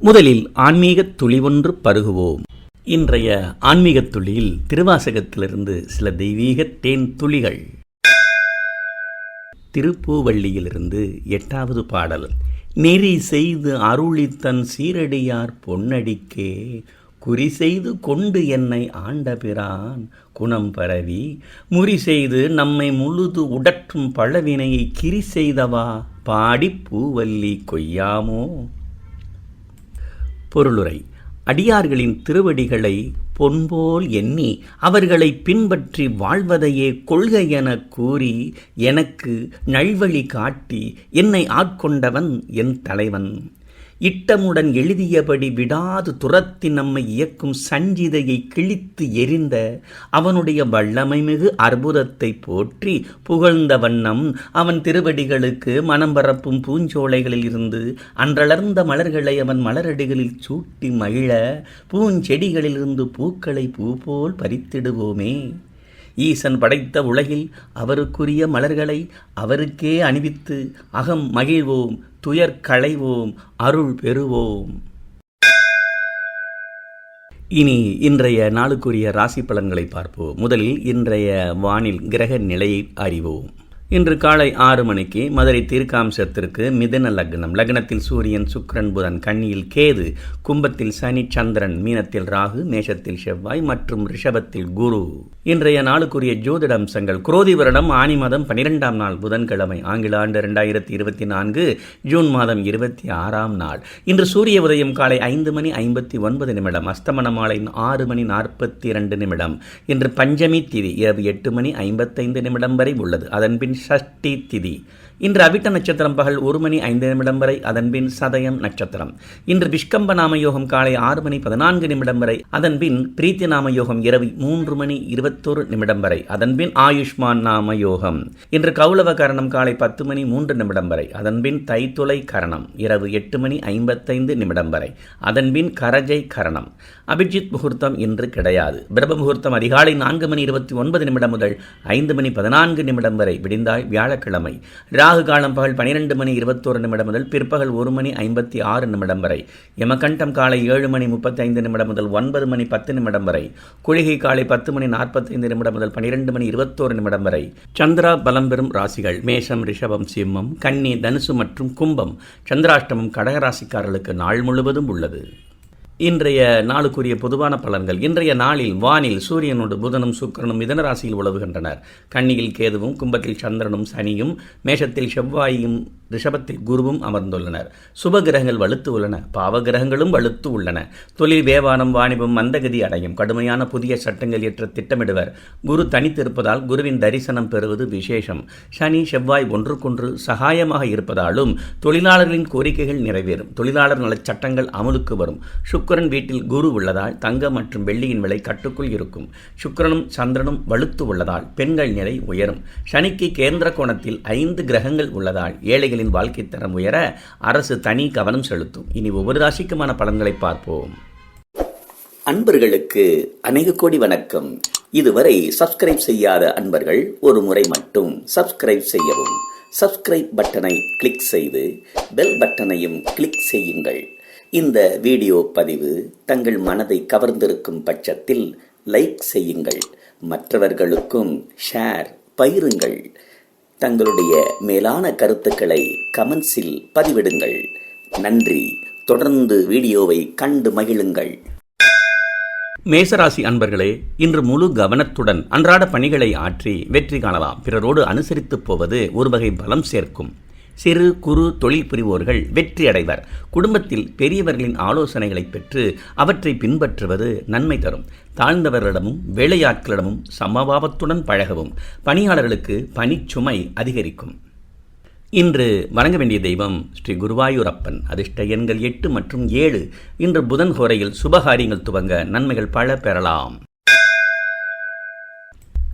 முதலில் ஆன்மீகத் துளி ஒன்று பருகுவோம். இன்றைய ஆன்மீகத் துளியில் திருவாசகத்திலிருந்து சில தெய்வீக தேன் துளிகள். திருப்பூவள்ளியிலிருந்து எட்டாவது பாடல். நெறி செய்து அருளித்தன் சீரடியார் பொன்னடிக்கே. குறி செய்து கொண்டு என்னை ஆண்ட பிரான் குணம் பரவி. முறி செய்து நம்மை முழுது உடற்றும் பழவினையை கிரி செய்தவா? பாடிப் பூவல்லி கொய்யாமோ? பொருளுரை. அடியார்களின் திருவடிகளை பொன்போல் எண்ணி அவர்களை பின்பற்றி வாழ்வதையே கொள்கை என கூறி எனக்கு நல்வழி காட்டி என்னை ஆட்கொண்டவன் என் தலைவன். இட்டமுடன் எழுதியபடி விடாது துரத்தி நம்மை இயக்கும் சஞ்சிதையை கிழித்து எரிந்த அவனுடைய வல்லமை மிகு அற்புதத்தை போற்றி புகழ்ந்த வண்ணம் அவன் திருவடிகளுக்கு மனம் பரப்பும் பூஞ்சோலைகளில் இருந்து அன்றளர்ந்த மலர்களை அவன் மலரடிகளில் சூட்டி மகிழ பூஞ்செடிகளிலிருந்து பூக்களை பூ போல் பறித்திடுவோமே. ஈசன் படைத்த உலகில் அவருக்குரிய மலர்களை அவருக்கே அணிவித்து அகம் மகிழ்வோம். துயர் களைவோம் அருள் பெறுவோம். இனி இன்றைய நாளுக்குரிய ராசி பலன்களை பார்ப்போம். முதலில் இன்றைய வானில் கிரக நிலையை அறிவோம். இன்று காலை ஆறு மணிக்கு மதுரை தீர்க்காம்சத்திற்கு மிதன லக்னம். லக்னத்தில் சூரியன் சுக்ரன் புதன் கன்னியில் கேது கும்பத்தில் சனி சந்திரன் மீனத்தில் ராகு மேஷத்தில் செவ்வாய் மற்றும் ரிஷபத்தில் குரு. இன்றைய நாளுக்குரிய ஜோதிட அம்சங்கள் குரோதி வருடம் ஆனி மாதம் பனிரெண்டாம் நாள் புதன்கிழமை ஆங்கில ஆண்டு இரண்டாயிரத்தி இருபத்தி நான்கு ஜூன் மாதம் இருபத்தி ஆறாம் நாள். இன்று சூரிய உதயம் காலை ஐந்து மணி ஐம்பத்தி ஒன்பது நிமிடம் அஸ்தமன மாலை ஆறு மணி நாற்பத்தி இரண்டு நிமிடம். இன்று பஞ்சமி திதி இரவு எட்டு மணி ஐம்பத்தைந்து நிமிடம் வரை உள்ளது. அதன்பின் ஷஷ்டி திதி. இன்று அவிட்ட நட்சத்திரம் பகல் ஒரு மணி ஐந்து நிமிடம் வரை அதன்பின் சதயம் நட்சத்திரம். இன்று விஷ்கம்ப நாம யோகம் காலை ஆறு மணி பதினான்கு நிமிடம் வரை அதன்பின் பிரீத்தி நாம யோகம் இரவு மூன்று மணி இருபத்தோரு நிமிடம் வரை அதன்பின் ஆயுஷ்மான் நாம யோகம் இன்று கௌளவ கரணம் காலை பத்து மணி மூன்று நிமிடம் வரை அதன்பின் தைத்துளை கரணம் இரவு எட்டு மணி ஐம்பத்தைந்து நிமிடம் வரை அதன்பின் கரஜை கரணம். அபிஜித் முகூர்த்தம் இன்று கிடையாது. பிரப முகூர்த்தம் அதிகாலை நான்கு மணி இருபத்தி ஒன்பது நிமிடம் முதல் ஐந்து மணி பதினான்கு நிமிடம் வரை விடிந்த விடிந்தாய் வியாழக்கிழமை. ராகு காலம் பகல் பனிரெண்டு மணி இருபத்தோரு நிமிடம் முதல் பிற்பகல் ஒரு மணி ஐம்பத்தி ஆறு நிமிடம் வரை. யமகண்டம் காலை ஏழு மணி முப்பத்தி ஐந்து நிமிடம் முதல் ஒன்பது மணி பத்து நிமிடம் வரை. குளிகை காலை பத்து மணி நாற்பத்தைந்து நிமிடம் முதல் பனிரெண்டு மணி இருபத்தோரு நிமிடம் வரை. சந்திரா பலம் பெறும் ராசிகள் மேஷம் ரிஷபம் சிம்மம் கன்னி தனுசு மற்றும் கும்பம். சந்திராஷ்டமம் கடகராசிக்காரர்களுக்கு நாள் முழுவதும் உள்ளது. இன்றைய நாளுக்குரிய பொதுவான பலன்கள். இன்றைய நாளில் வானில் சூரியனோடு புதனும் சுக்கிரனும் மிதனராசியில் உழவுகின்றனர். கன்னியில் கேதுவும் கும்பத்தில் சந்திரனும் சனியும் மேஷத்தில் செவ்வாயும் ரிஷபத்தில் குருவும் அமர்ந்துள்ளனர். சுப கிரகங்கள் வலுத்து உள்ளன. பாவ கிரகங்களும் வலுத்து உள்ளன. தொழில் வேவானம் வாணிபம் மந்தகதி அடையும். கடுமையான புதிய சட்டங்கள் ஏற்ற திட்டமிடுவர். குரு தனித்திருப்பதால் குருவின் தரிசனம் பெறுவது விசேஷம். சனி செவ்வாய் ஒன்றுக்கொன்று சகாயமாக இருப்பதாலும் தொழிலாளர்களின் கோரிக்கைகள் நிறைவேறும். தொழிலாளர் நலச் சட்டங்கள் அமலுக்கு வரும். சுக்கரன் வீட்டில் குரு உள்ளதால் தங்கம் மற்றும் வெள்ளியின் விலை கட்டுக்குள் இருக்கும். சுக்கரனும் சந்திரனும் வலுத்து உள்ளதால் பெண்கள் நிலை உயரும். சனிக்கு கேந்திர கோணத்தில் ஐந்து கிரகங்கள் உள்ளதால் ஏழைகள் ஏழைகளின் வாழ்க்கை தரம் உயர அரசு தனி கவனம் செலுத்தும். இனி ஒவ்வொரு ராசிக்குமான பலன்களை பார்ப்போம். அன்பர்களுக்கு அநேக கோடி வணக்கம். இதுவரை சப்ஸ்கிரைப் செய்யாத அன்பர்கள் ஒரு முறை மட்டும் சப்ஸ்கிரைப் செய்யவும். சப்ஸ்கிரைப் பட்டனை கிளிக் செய்து பெல் பட்டனையும் கிளிக் செய்யுங்கள். இந்த வீடியோ பதிவு தங்கள் மனதை கவர்ந்திருக்கும் பட்சத்தில் லைக் செய்யுங்கள். மற்றவர்களுக்கும் ஷேர் பயிருங்கள் தங்களுடைய மேலான கருத்துக்களை கமெண்ட்ஸில் பதிவிடுங்கள். நன்றி. தொடர்ந்து வீடியோவை கண்டு மகிழுங்கள். மேசராசி அன்பர்களே இன்று முழு கவனத்துடன் அன்றாட பணிகளை ஆற்றி வெற்றி காணலாம். பிறரோடு அனுசரித்துப் போவது ஒரு வகை பலம் சேர்க்கும். சிறு குறு தொழில் புரிவோர்கள் வெற்றி அடைவர் குடும்பத்தில் பெரியவர்களின் ஆலோசனைகளை பெற்று அவற்றை பின்பற்றுவது நன்மை தரும். தாழ்ந்தவர்களிடமும் வேலையாட்களிடமும் சமபாவத்துடன் பழகவும். பணியாளர்களுக்கு பணிச்சுமை அதிகரிக்கும். இன்று வணங்க வேண்டிய தெய்வம் ஸ்ரீ குருவாயூரப்பன். அதிர்ஷ்ட எண்கள் எட்டு மற்றும் ஏழு. இன்று புதன் ஹோரையில் சுபகாரியங்கள் துவங்க நன்மைகள் பல பெறலாம்.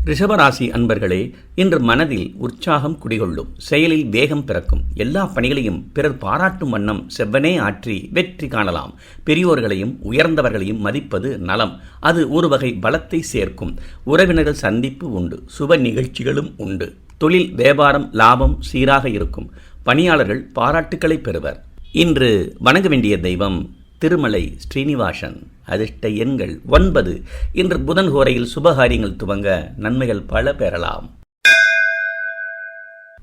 ரிஷபராசி அன்பர்களே இன்று மனதில் உற்சாகம் குடிகொள்ளும் செயலில் வேகம் பிறக்கும் எல்லா பணிகளையும் பிறர் பாராட்டும் வண்ணம் செவ்வனே ஆற்றி வெற்றி காணலாம். பெரியோர்களையும் உயர்ந்தவர்களையும் மதிப்பது நலம். அது ஒரு வகை பலத்தை சேர்க்கும். உறவினர்கள் சந்திப்பு உண்டு சுப நிகழ்ச்சிகளும் உண்டு. தொழில் வியாபாரம் லாபம் சீராக இருக்கும். பணியாளர்கள் பாராட்டுக்களை பெறுவர். இன்று வணங்க வேண்டிய தெய்வம் திருமலை ஸ்ரீனிவாசன். அதிர்ஷ்ட எண்கள் ஒன்பது. இன்று புதன் கோரையில் சுபகாரியங்கள் துவங்க நன்மைகள் பல பெறலாம்.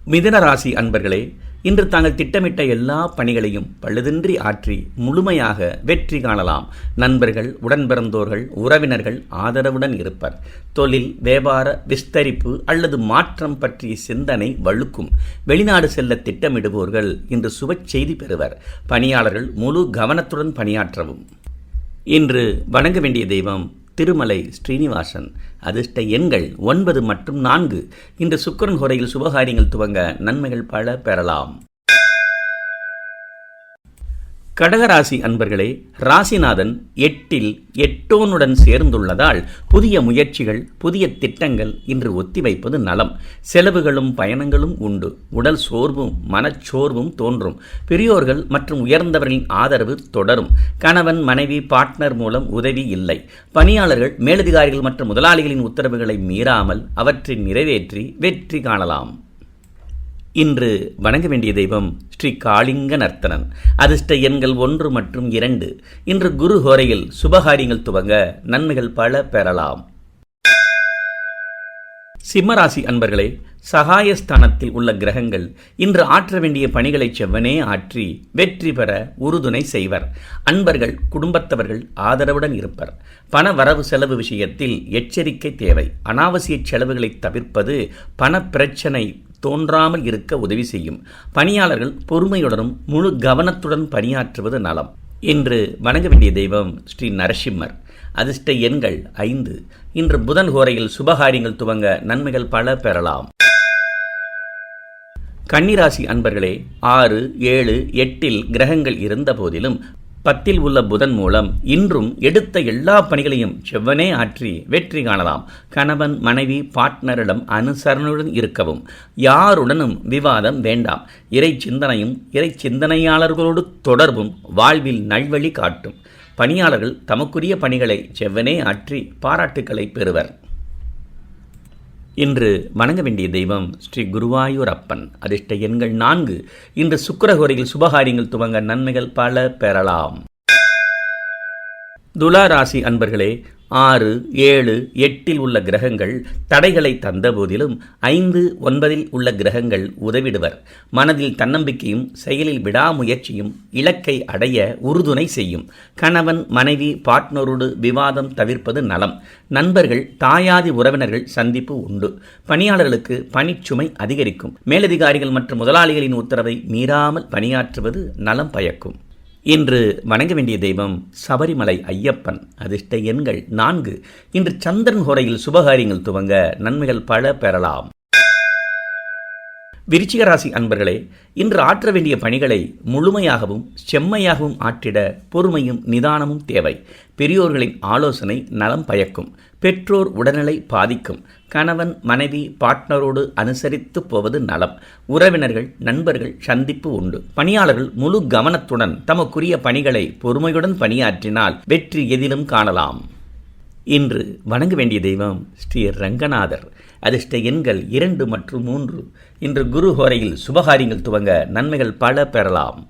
மிதன ராசி அன்பர்களே இன்று தாங்கள் திட்டமிட்ட எல்லா பணிகளையும் பழுதின்றி ஆற்றி முழுமையாக வெற்றி காணலாம். நண்பர்கள் உடன்பிறந்தோர்கள் உறவினர்கள் ஆதரவுடன் இருப்பர். தொழில் வியாபார விஸ்தரிப்பு அல்லது மாற்றம் பற்றிய சிந்தனை வழுக்கும். வெளிநாடு செல்ல திட்டமிடுவோர்கள் இன்று சுப செய்தி பெறுவர். பணியாளர்கள் முழு கவனத்துடன் பணியாற்றவும். இன்று வணங்க வேண்டிய தெய்வம் திருமலை ஸ்ரீனிவாசன். அதிர்ஷ்ட எண்கள் ஒன்பது மற்றும் நான்கு. இன்று சுக்கரன் ஹோரையில் சுபகாரியங்கள் துவங்க நன்மைகள் பல பெறலாம். கடகராசி அன்பர்களே ராசிநாதன் எட்டில் எட்டோனுடன் சேர்ந்துள்ளதால் புதிய முயற்சிகள் புதிய திட்டங்கள் இன்று ஒத்திவைப்பது நலம். செலவுகளும் பயணங்களும் உண்டு. உடல் சோர்வும் மனச்சோர்வும் தோன்றும். பெரியோர்கள் மற்றும் உயர்ந்தவர்களின் ஆதரவு தொடரும். கணவன் மனைவி பார்ட்னர் மூலம் உதவி இல்லை. பணியாளர்கள் மேலதிகாரிகள் மற்றும் முதலாளிகளின் உத்தரவுகளை மீறாமல் அவற்றை நிறைவேற்றி வெற்றி காணலாம். இன்று வணங்க வேண்டிய தெய்வம் ஸ்ரீ காளிங்க நர்த்தனன் அதிர்ஷ்ட எண்கள் ஒன்று மற்றும் இரண்டு. இன்று குரு ஹோரையில் சுபகாரியங்கள் துவங்க நன்மைகள் பல பெறலாம். சிம்மராசி அன்பர்களே சகாயஸ்தானத்தில் உள்ள கிரகங்கள் இன்று ஆற்ற வேண்டிய பணிகளை செவ்வனே ஆற்றி வெற்றி பெற உறுதுணை செய்வர். அன்பர்கள் குடும்பத்தவர்கள் ஆதரவுடன் இருப்பர். பண வரவு செலவு விஷயத்தில் எச்சரிக்கை தேவை. அனாவசிய செலவுகளை தவிர்ப்பது பண பிரச்சனை தோன்றாமல் இருக்க உதவி செய்யும். பணியாளர்கள் பொறுமையுடனும் முழு கவனத்துடன் பணியாற்றுவது நலம். இன்று வணங்க வேண்டிய தெய்வம் ஸ்ரீ நரசிம்மர். அதிர்ஷ்ட எண்கள் ஐந்து. இன்று புதன் கோரையில் சுபகாரியங்கள் துவங்க நன்மைகள் பல பெறலாம். கன்னிராசி அன்பர்களே ஆறு ஏழு எட்டில் கிரகங்கள் இருந்த போதிலும் பத்தில் உள்ள புதன் மூலம் இன்றும் எடுத்த எல்லா பணிகளையும் செவ்வனே ஆற்றி வெற்றி காணலாம். கணவன் மனைவி பார்ட்னரிடம் அனுசரணுடன் இருக்கவும். யாருடனும் விவாதம் வேண்டாம். இறை சிந்தனையும் இறை சிந்தனையாளர்களோடு தொடர்பும் வாழ்வில் நல்வழி காட்டும். பணியாளர்கள் தமக்குரிய பணிகளை செவ்வனே ஆற்றி பாராட்டுக்களை பெறுவர். இன்று வணங்க வேண்டிய தெய்வம் ஸ்ரீ குருவாயூர் அப்பன் அதிர்ஷ்ட எண்கள் நான்கு. இன்று சுக்கரகோரையில் சுபகாரியங்கள் துவங்க நன்மைகள் பல பெறலாம். துலா ராசி அன்பர்களே ஆறு ஏழு எட்டில் உள்ள கிரகங்கள் தடைகளை தந்தபோதிலும் ஐந்து ஒன்பதில் உள்ள கிரகங்கள் உதவிடுவர். மனதில் தன்னம்பிக்கையும் செயலில் விடாமுயற்சியும் இலக்கை அடைய உறுதுணை செய்யும். கணவன் மனைவி பார்ட்னரோடு விவாதம் தவிர்ப்பது நலம். நண்பர்கள் தாயாதி உறவினர்கள் சந்திப்பு உண்டு. பணியாளர்களுக்கு பணிச்சுமை அதிகரிக்கும். மேலதிகாரிகள் மற்றும் முதலாளிகளின் உத்தரவை மீறாமல் பணியாற்றுவது நலம் பயக்கும். இன்று வணங்க வேண்டிய தெய்வம் சபரிமலை ஐயப்பன். அதிர்ஷ்ட எண்கள் நான்கு. இன்று சந்திரன் ஹோரையில் சுபகாரியங்கள் துவங்க நன்மைகள் பல பெறலாம். விருச்சிக ராசி அன்பர்களே இன்று ஆற்ற வேண்டிய பணிகளை முழுமையாகவும் செம்மையாகவும் ஆற்றிட பொறுமையும் நிதானமும் தேவை. பெரியோர்களின் ஆலோசனை நலம் பயக்கும். பெற்றோர் உடல்நிலை பாதிக்கும். கணவன் மனைவி பார்ட்னரோடு அனுசரித்து போவது நலம். உறவினர்கள் நண்பர்கள் சந்திப்பு உண்டு. பணியாளர்கள் முழு கவனத்துடன் தமக்குரிய பணிகளை பொறுமையுடன் பணியாற்றினால் வெற்றி எதிலும் காணலாம். இன்று வணங்க வேண்டிய தெய்வம் ஸ்ரீ ரங்கநாதர். அதிர்ஷ்ட எண்கள் இரண்டு மற்றும் மூன்று. இன்று குரு ஹோரையில் சுபகாரியங்கள் துவங்க நன்மைகள் பல பெறலாம்.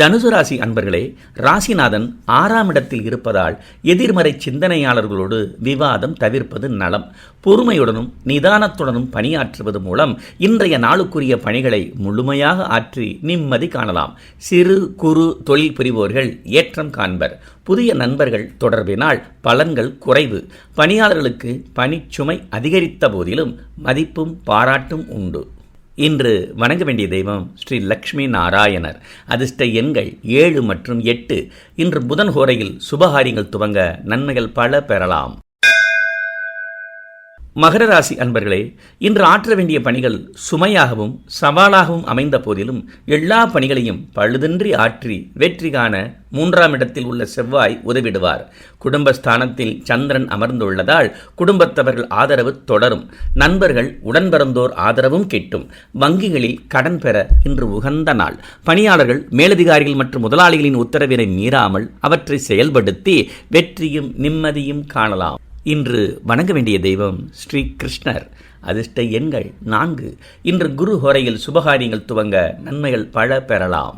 தனுசு ராசி அன்பர்களே ராசிநாதன் ஆறாம் இடத்தில் இருப்பதால் எதிர்மறை சிந்தனையாளர்களோடு விவாதம் தவிர்ப்பது நலம். பொறுமையுடனும் நிதானத்துடனும் பணியாற்றுவது மூலம் இன்றைய நாளுக்குரிய பணிகளை முழுமையாக ஆற்றி நிம்மதி காணலாம். சிறு குறு தொழில் புரிவோர்கள் ஏற்றம் காண்பர். புதிய நண்பர்கள் தொடர்பினால் பலன்கள் குறைவு. பணியாளர்களுக்கு பணிச்சுமை அதிகரித்த போதிலும் மதிப்பும் பாராட்டும் உண்டு. இன்று வணங்க வேண்டிய தெய்வம் ஸ்ரீ லக்ஷ்மி நாராயணர். அதிர்ஷ்ட எண்கள் ஏழு மற்றும் எட்டு. இன்று புதன் ஹோரையில் சுபகாரியங்கள் துவங்க நன்மைகள் பல பெறலாம். மகர ராசி அன்பர்களே இன்று ஆற்ற வேண்டிய பணிகள் சுமையாகவும் சவாலாகவும் அமைந்த போதிலும் எல்லா பணிகளையும் பழுதின்றி ஆற்றி வெற்றி காண மூன்றாம் இடத்தில் உள்ள செவ்வாய் உதவிடுவார். குடும்பஸ்தானத்தில் சந்திரன் அமர்ந்துள்ளதால் குடும்பத்தவர்கள் ஆதரவு தொடரும். நண்பர்கள் உடன் பிறந்தோர் ஆதரவும் கிட்டும். வங்கிகளில் கடன் பெற இன்று உகந்த நாள். பணியாளர்கள் மேலதிகாரிகள் மற்றும் முதலாளிகளின் உத்தரவினை மீறாமல் அவற்றை செயல்படுத்தி வெற்றியும் நிம்மதியும் காணலாம். இன்று வணங்க வேண்டிய தெய்வம் ஸ்ரீ கிருஷ்ணர். அதிர்ஷ்ட எண்கள் நான்கு. இன்று குரு ஹோரையில் சுபகாரியங்கள் துவங்க நன்மைகள் பல பெறலாம்.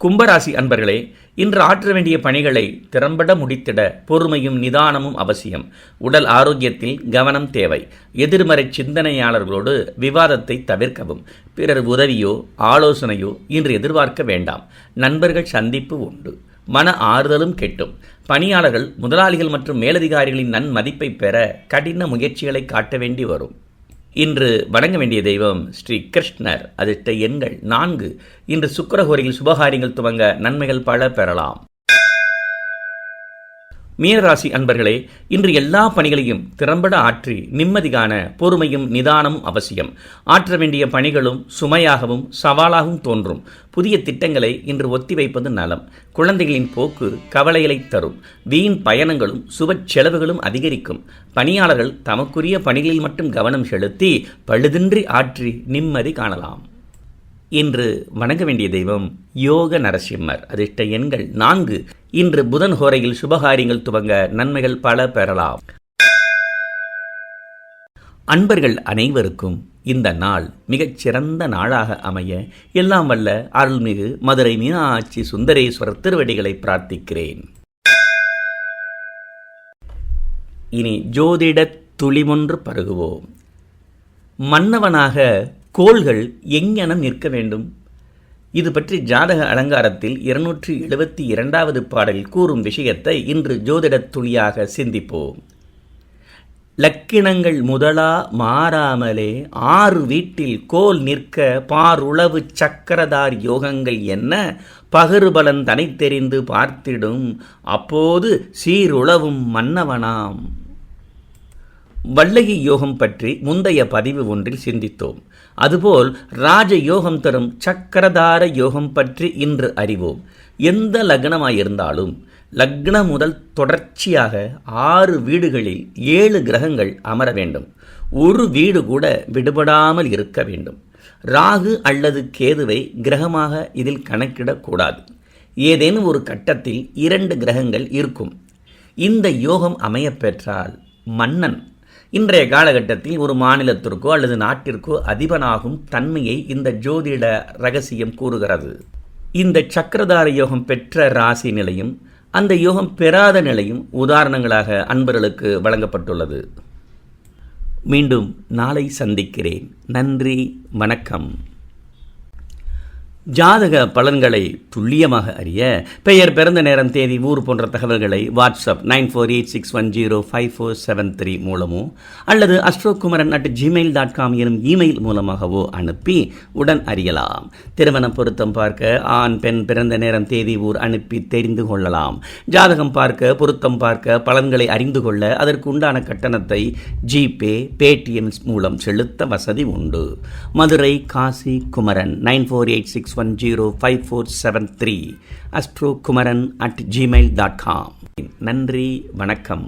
கும்பராசி அன்பர்களே இன்று ஆற்ற வேண்டிய பணிகளை திறம்பட முடித்திட பொறுமையும் நிதானமும் அவசியம். உடல் ஆரோக்கியத்தில் கவனம் தேவை. எதிர்மறை சிந்தனையாளர்களோடு விவாதத்தை தவிர்க்கவும். பிறர் உதவியோ ஆலோசனையோ இன்று எதிர்பார்க்க வேண்டாம். நண்பர்கள் சந்திப்பு உண்டு. மன ஆறுதலும் கெட்டும். பணியாளர்கள் முதலாளிகள் மற்றும் மேலதிகாரிகளின் நன்மதிப்பை பெற கடின முயற்சிகளை காட்ட வேண்டி வரும். இன்று வணங்க வேண்டிய தெய்வம் ஸ்ரீ கிருஷ்ணர். அதிர்ஷ்ட எண்கள் நான்கு. இன்று சுக்கரஹோரியில் சுபகாரியங்கள் துவங்க நன்மைகள் பல பெறலாம். மீனராசி அன்பர்களே இன்று எல்லா பணிகளையும் திறம்பட ஆற்றி நிம்மதி காண பொறுமையும் நிதானமும் அவசியம். ஆற்ற வேண்டிய பணிகளும் சுமையாகவும் சவாலாகவும் தோன்றும். புதிய திட்டங்களை இன்று ஒத்திவைப்பது நலம். குழந்தைகளின் போக்கு கவலைகளை தரும். வீண் பயணங்களும் சுப செலவுகளும் அதிகரிக்கும். பணியாளர்கள் தமக்குரிய பணிகளில் மட்டும் கவனம் செலுத்தி பழுதின்றி ஆற்றி நிம்மதி காணலாம். இன்று வணங்க வேண்டிய தெய்வம் யோக நரசிம்மர். அதிர்ஷ்ட எண்கள் நான்கு. இன்று புதன் ஹோரையில் சுபகாரியங்கள் துவங்க நன்மைகள் பல பெறலாம். அன்பர்கள் அனைவருக்கும் இந்த நாள் மிகச்சிறந்த நாளாக அமைய எல்லாம் வல்ல அருள்மிகு மதுரை மீனாட்சி சுந்தரேஸ்வரர் திருவடிகளை பிரார்த்திக்கிறேன். இனி ஜோதிட துளிமொன்று பருகுவோம். மன்னவனாக கோள்கள் எங்ஙனம் நிற்க வேண்டும்? இது பற்றி ஜாதக அலங்காரத்தில் இருநூற்றி எழுபத்தி இரண்டாவது பாடல் கூறும் விஷயத்தை இன்று ஜோதிடத் துளியாக சிந்திப்போம். லக்கினங்கள் முதலா மாறாமலே ஆறு வீட்டில் கோல் நிற்க பாருளவு சக்கரதார் யோகங்கள் என்ன? பகருபலன் தனை தெரிந்து பார்த்திடும். அப்போது சீருளவும் மன்னவனாம். வல்லகி யோகம் பற்றி முந்தைய பதிவு ஒன்றில் சிந்தித்தோம். அதுபோல் ராஜ யோகம் தரும் சக்கரதார யோகம் பற்றி இன்று அறிவோம். எந்த லக்னமாயிருந்தாலும் லக்னம் முதல் தொடர்ச்சியாக ஆறு வீடுகளில் ஏழு கிரகங்கள் அமர வேண்டும். ஒரு வீடு கூட விடுபடாமல் இருக்க வேண்டும். ராகு அல்லது கேதுவை கிரகமாக இதில் கணக்கிடக்கூடாது. ஏதேனும் ஒரு கட்டத்தில் இரண்டு கிரகங்கள் இருக்கும். இந்த யோகம் அமையப்பெற்றால் மன்னன் இன்றைய காலகட்டத்தில் ஒரு மாநிலத்திற்கோ அல்லது நாட்டிற்கோ அதிபனாகும் தன்மையை இந்த ஜோதிட ரகசியம் கூறுகிறது. இந்த சக்கரதார யோகம் பெற்ற ராசி நிலையும் அந்த யோகம் பெறாத நிலையும் உதாரணங்களாக அன்பர்களுக்கு வழங்கப்பட்டுள்ளது. மீண்டும் நாளை சந்திக்கிறேன். நன்றி வணக்கம். ஜாதக பலன்களை துல்லியமாக அறிய பெயர் பிறந்த நேரம் தேதி ஊர் போன்ற தகவல்களை WhatsApp nine four eight six one zero five four seven three மூலமோ அல்லது Astrokumaran at Gmail dot com எனும் இமெயில் மூலமாகவோ அனுப்பி உடன் அறியலாம். திருமண பொருத்தம் பார்க்க ஆண் பெண் பிறந்த நேரம் தேதி ஊர் அனுப்பி தெரிந்து கொள்ளலாம். ஜாதகம் பார்க்க பொருத்தம் பார்க்க பலன்களை அறிந்து கொள்ள அதற்கு உண்டான கட்டணத்தை ஜிபே பேடிஎம் மூலம் செலுத்த வசதி உண்டு. Madurai Kasi Kumaran nine four eight six six one zero five four seven three astro Kumaran at Gmail dot com நன்றி வணக்கம்.